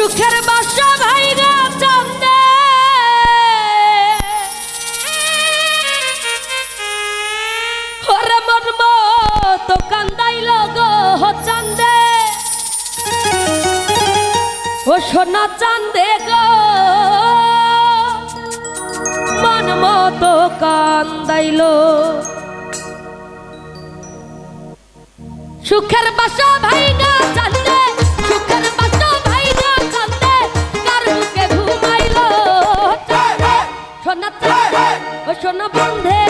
সুখের বাসা ভাইরা চন্দে। ওরে সোনা চান্দে মন মতো কান্দাইল সুখের বাসা na bandeira.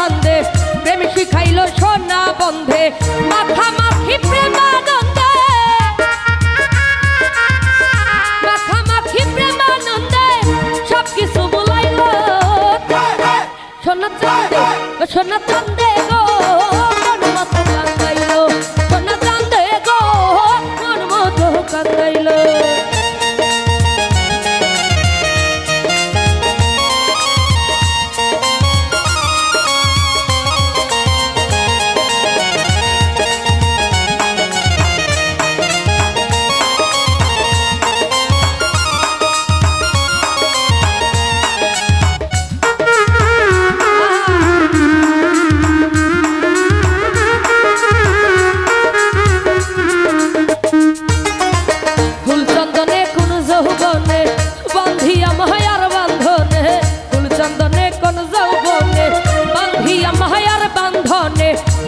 খান্দে প্রেম শিখাইল সোনা বন্ধে, মাথা মাখি প্রেমানন্দে। মাথা মাখি প্রেমানন্দে সব কিছু বলাইল সোনা চন্দে সোনা চন্দে গো কান্দাইল money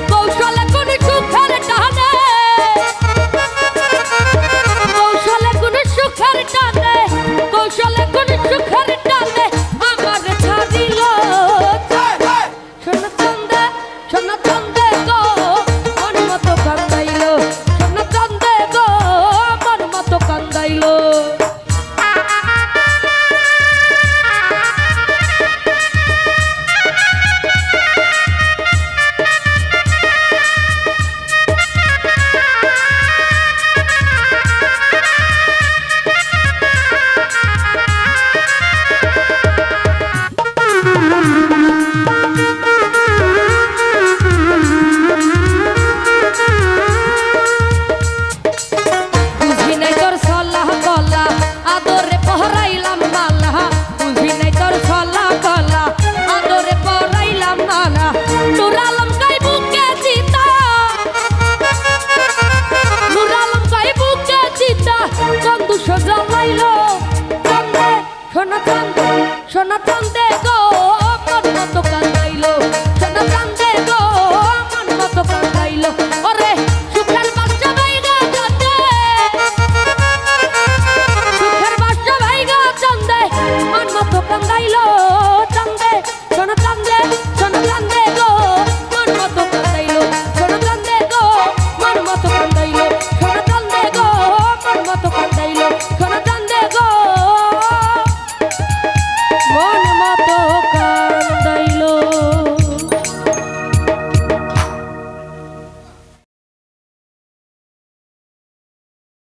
কান্দে গো মন মতো